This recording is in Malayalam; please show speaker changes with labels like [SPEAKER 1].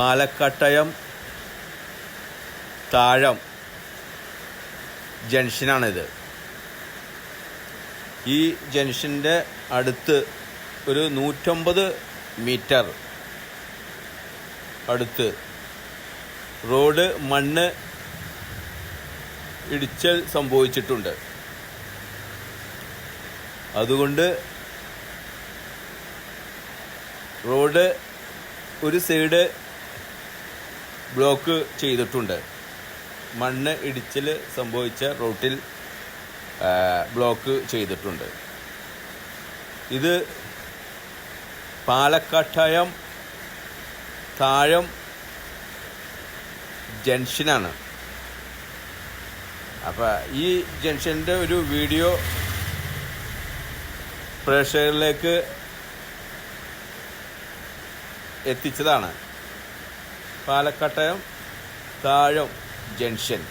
[SPEAKER 1] പാലക്കട്ടയം താഴം ജംഗ്ഷനാണിത്. ഈ ജംഗ്ഷന്റെ അടുത്ത് ഒരു നൂറ്റമ്പത് മീറ്റർ അടുത്ത് റോഡ് മണ്ണ് ഇടിച്ചൽ സംഭവിച്ചിട്ടുണ്ട്. അതുകൊണ്ട് റോഡ് ഒരു സൈഡ് ബ്ലോക്ക് ചെയ്തിട്ടുണ്ട്. മണ്ണ് ഇടിച്ചിൽ സംഭവിച്ച റൂട്ടിൽ ബ്ലോക്ക് ചെയ്തിട്ടുണ്ട്. ഇത് പാലക്കാട്ടയം താഴം ജംഗ്ഷനാണ്. അപ്പോൾ ഈ ജംഗ്ഷന്റെ ഒരു വീഡിയോ പ്രേക്ഷകരിലേക്ക് എത്തിച്ചതാണ്. പാലക്കാട്ടയം താഴം ജംഗ്ഷൻ.